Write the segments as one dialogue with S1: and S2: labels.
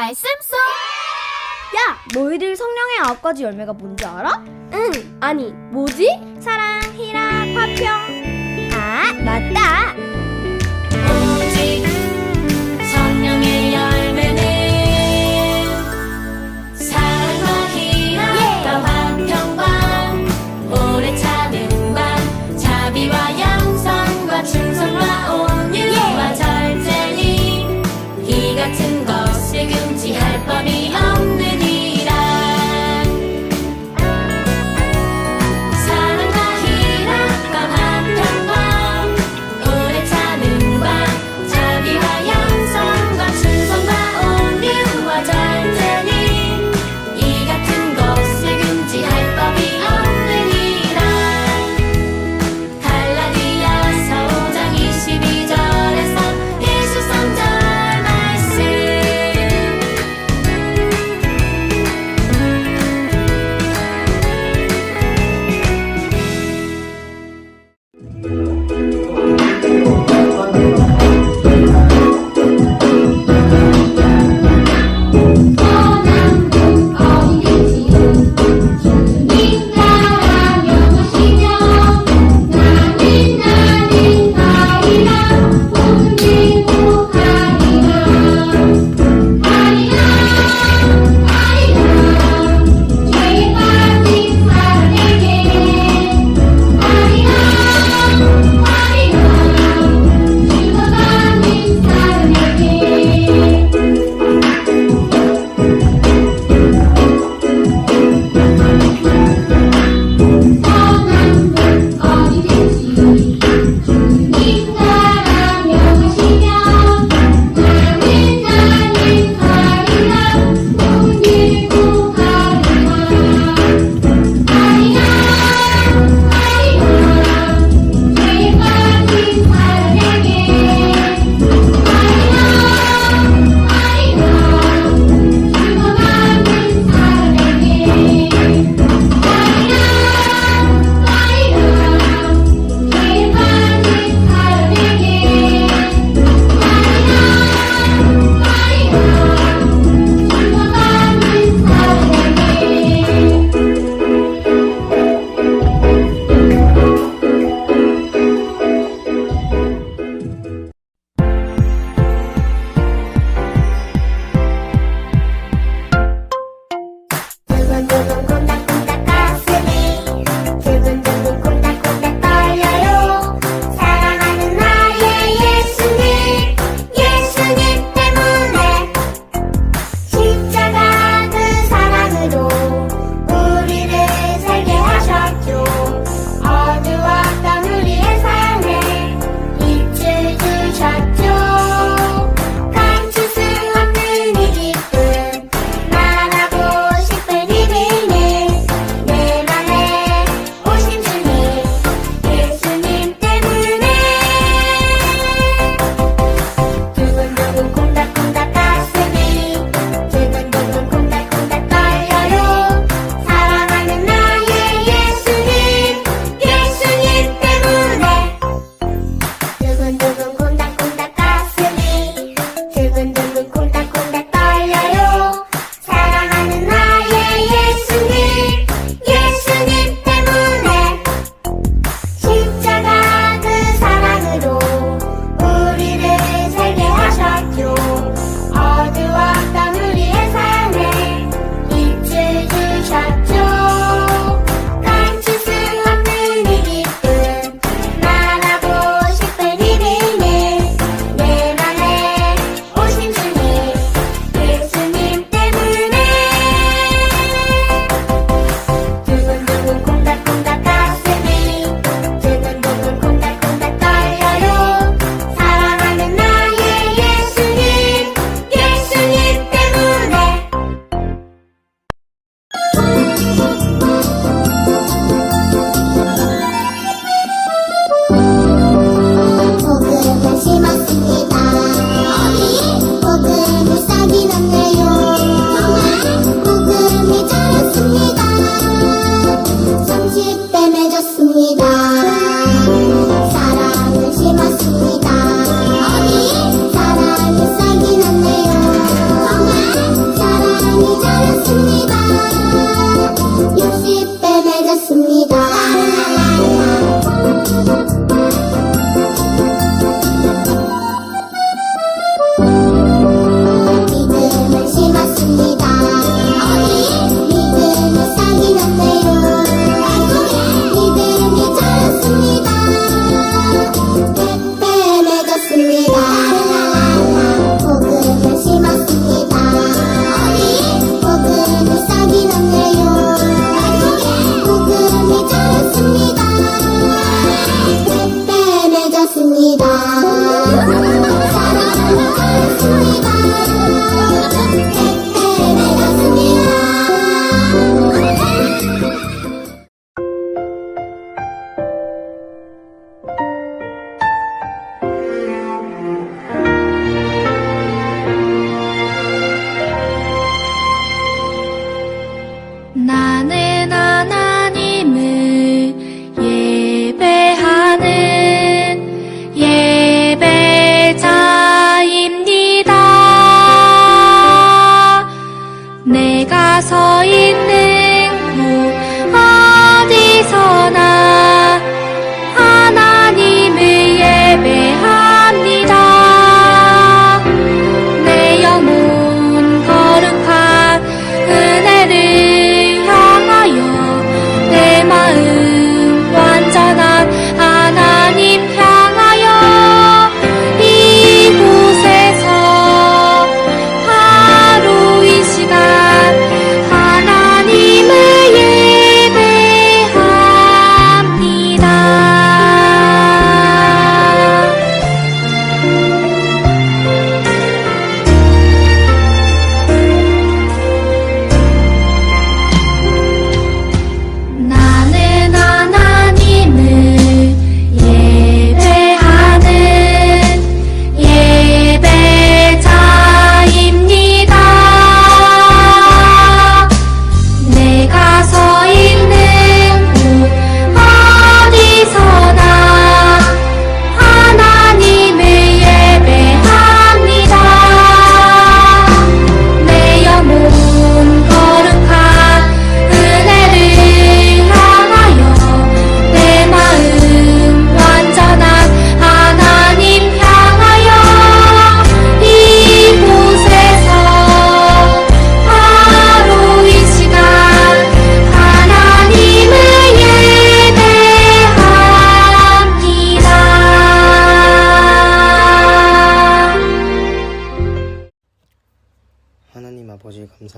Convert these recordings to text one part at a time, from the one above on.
S1: 말씀 속.
S2: 야, 너희들 성령의 아홉 가지 열매가 뭔지 알아? 응. 아니, 뭐지? 사랑, 희락, 화평. 아, 맞다.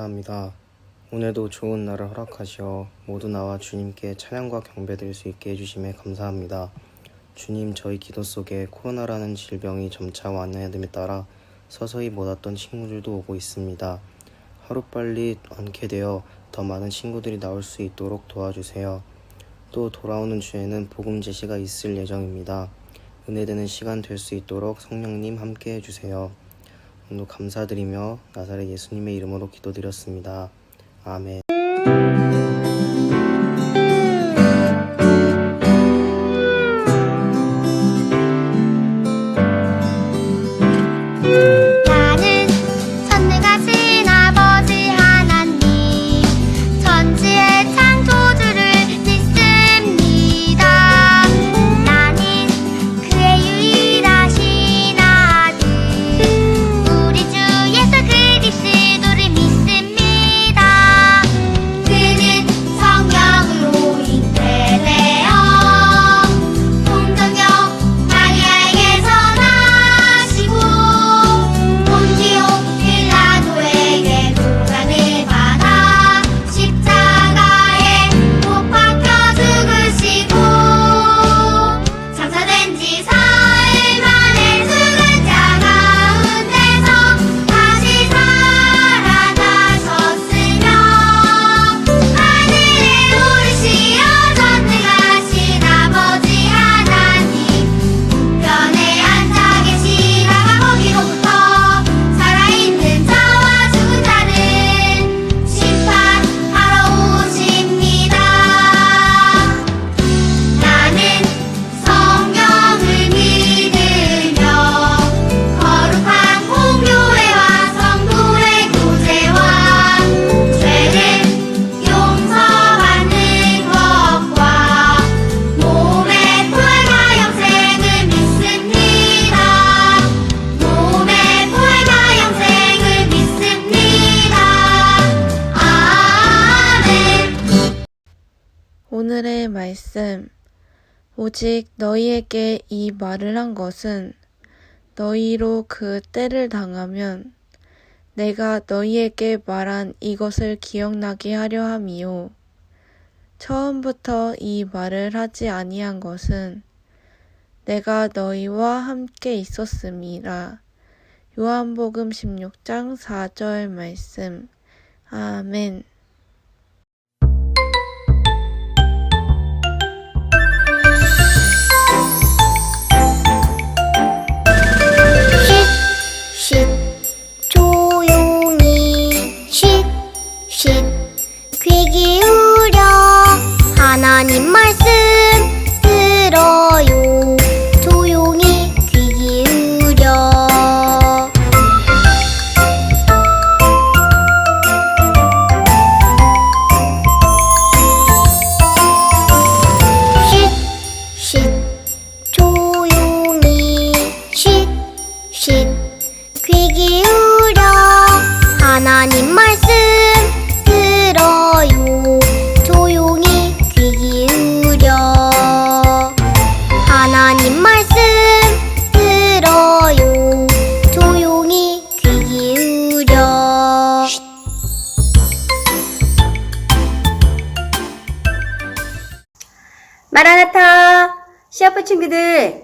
S3: 감사합니다. 오늘도 좋은 날을 허락하시어 모두 나와 주님께 찬양과 경배드릴 수 있게 해주심에 감사합니다. 주님 저희 기도 속에 코로나라는 질병이 점차 완화됨에 따라 서서히 못 왔던 친구들도 오고 있습니다. 하루빨리 완쾌 되어 더 많은 친구들이 나올 수 있도록 도와주세요. 또 돌아오는 주에는 복음 제시가 있을 예정입니다. 은혜되는 시간 될 수 있도록 성령님 함께 해주세요. 오늘 감사드리며 나사렛 예수님의 이름으로 기도드렸습니다. 아멘.
S1: 오늘의
S4: 말씀. 오직 너희에게 이 말을 한 것은 너희로 그 때를 당하면 내가 너희에게 말한 이것을 기억나게 하려 함이요. 처음부터 이 말을 하지 아니한 것은 내가 너희와 함께 있었음이라. 요한복음 16장 4절 말씀. 아멘.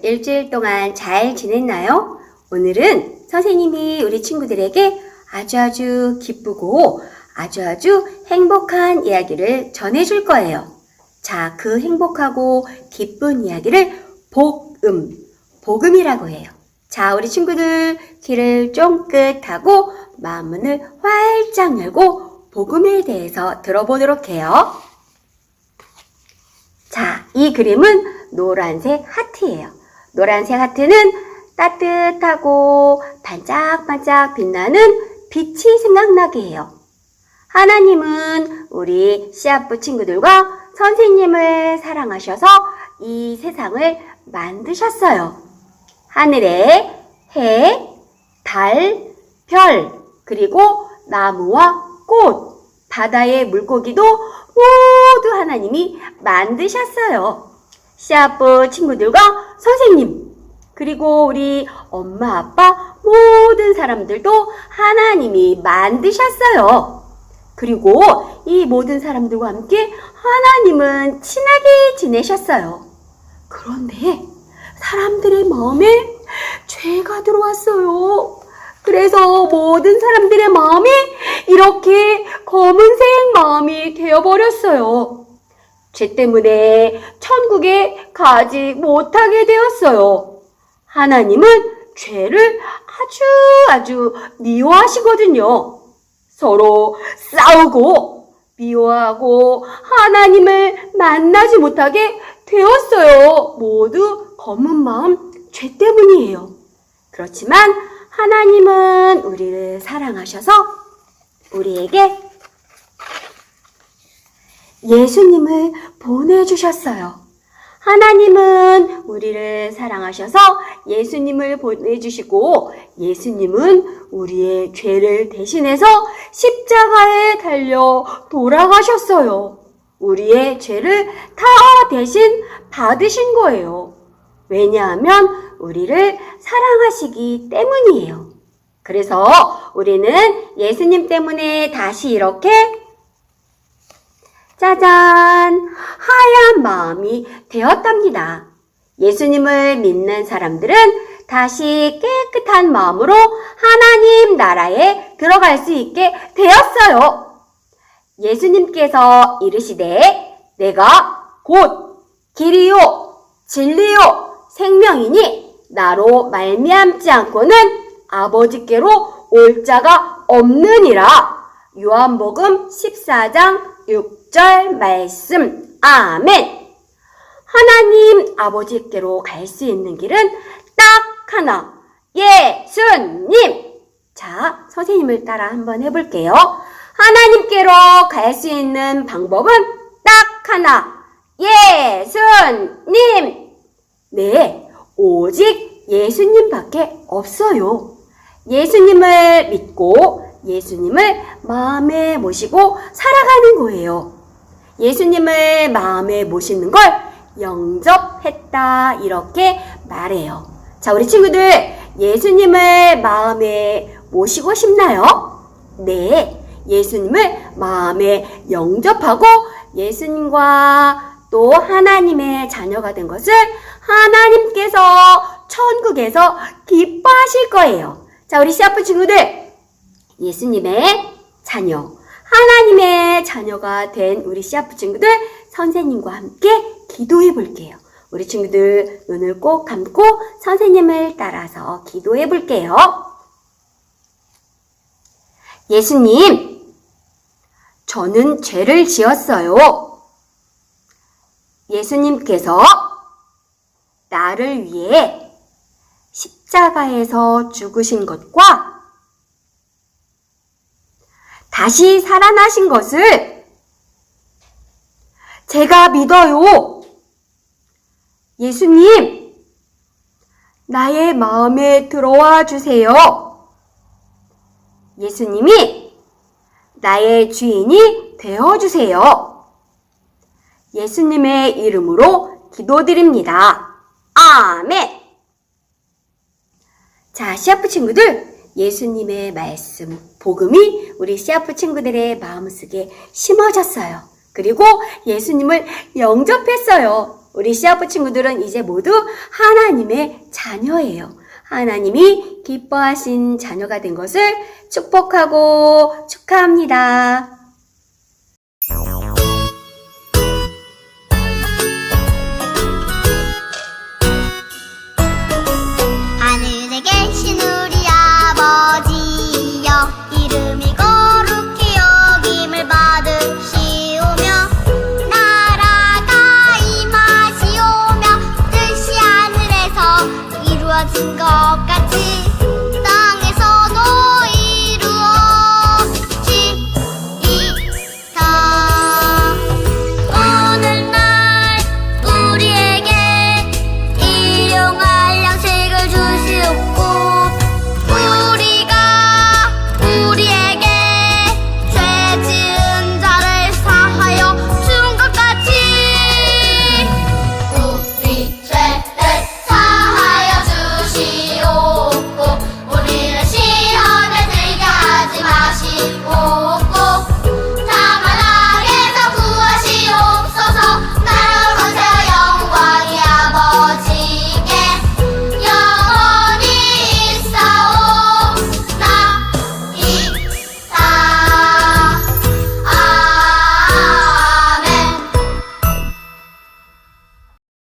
S5: 일주일 동안 잘 지냈나요? 오늘은 선생님이 우리 친구들에게 아주 아주 기쁘고 아주 아주 행복한 이야기를 전해줄 거예요. 자, 그 행복하고 기쁜 이야기를 복음, 복음이라고 해요. 자, 우리 친구들 귀를 쫑긋하고 마음문을 활짝 열고 복음에 대해서 들어보도록 해요. 자, 이 그림은 노란색 하트예요. 노란색 하트는 따뜻하고 반짝반짝 빛나는 빛이 생각나게 해요. 하나님은 우리 씨앗부 친구들과 선생님을 사랑하셔서 이 세상을 만드셨어요. 하늘에 해, 달, 별, 그리고 나무와 꽃, 바다의 물고기도 모두 하나님이 만드셨어요. 씨앗부 친구들과 선생님, 그리고 우리 엄마, 아빠 모든 사람들도 하나님이 만드셨어요. 그리고 이 모든 사람들과 함께 하나님은 친하게 지내셨어요. 그런데 사람들의 마음에 죄가 들어왔어요. 그래서 모든 사람들의 마음이 이렇게 검은색 마음이 되어버렸어요. 죄 때문에 천국에 가지 못하게 되었어요. 하나님은 죄를 아주 아주 미워하시거든요. 서로 싸우고 미워하고 하나님을 만나지 못하게 되었어요. 모두 검은 마음 죄 때문이에요. 그렇지만 하나님은 우리를 사랑하셔서 우리에게 예수님을 보내주셨어요. 하나님은 우리를 사랑하셔서 예수님을 보내주시고 예수님은 우리의 죄를 대신해서 십자가에 달려 돌아가셨어요. 우리의 죄를 다 대신 받으신 거예요. 왜냐하면 우리를 사랑하시기 때문이에요. 그래서 우리는 예수님 때문에 다시 이렇게 짜잔! 하얀 마음이 되었답니다. 예수님을 믿는 사람들은 다시 깨끗한 마음으로 하나님 나라에 들어갈 수 있게 되었어요. 예수님께서 이르시되 내가 곧 길이요 진리요 생명이니 나로 말미암지 않고는 아버지께로 올 자가 없느니라. 요한복음 14장 6 절 말씀. 아멘. 하나님 아버지께로 갈 수 있는 길은 딱 하나. 예수님. 자, 선생님을 따라 한번 해볼게요. 하나님께로 갈 수 있는 방법은 딱 하나. 예수님. 네, 오직 예수님밖에 없어요. 예수님을 믿고 예수님을 마음에 모시고 살아가는 거예요. 예수님을 마음에 모시는 걸 영접했다 이렇게 말해요. 자, 우리 친구들 예수님을 마음에 모시고 싶나요? 네. 예수님을 마음에 영접하고 예수님과 또 하나님의 자녀가 된 것을 하나님께서 천국에서 기뻐하실 거예요. 자, 우리 시아프 친구들 예수님의 자녀, 하나님의 자녀가 된 우리 시아프 친구들 선생님과 함께 기도해 볼게요. 우리 친구들 눈을 꼭 감고 선생님을 따라서 기도해 볼게요. 예수님, 저는 죄를 지었어요. 예수님께서 나를 위해 십자가에서 죽으신 것과 다시 살아나신 것을 제가 믿어요. 예수님, 나의 마음에 들어와 주세요. 예수님이 나의 주인이 되어 주세요. 예수님의 이름으로 기도드립니다. 아멘. 자, 시아프 친구들, 예수님의 말씀, 복음이 우리 시아프 친구들의 마음속에 심어졌어요. 그리고 예수님을 영접했어요. 우리 시아프 친구들은 이제 모두 하나님의 자녀예요. 하나님이 기뻐하신 자녀가 된 것을 축복하고 축하합니다.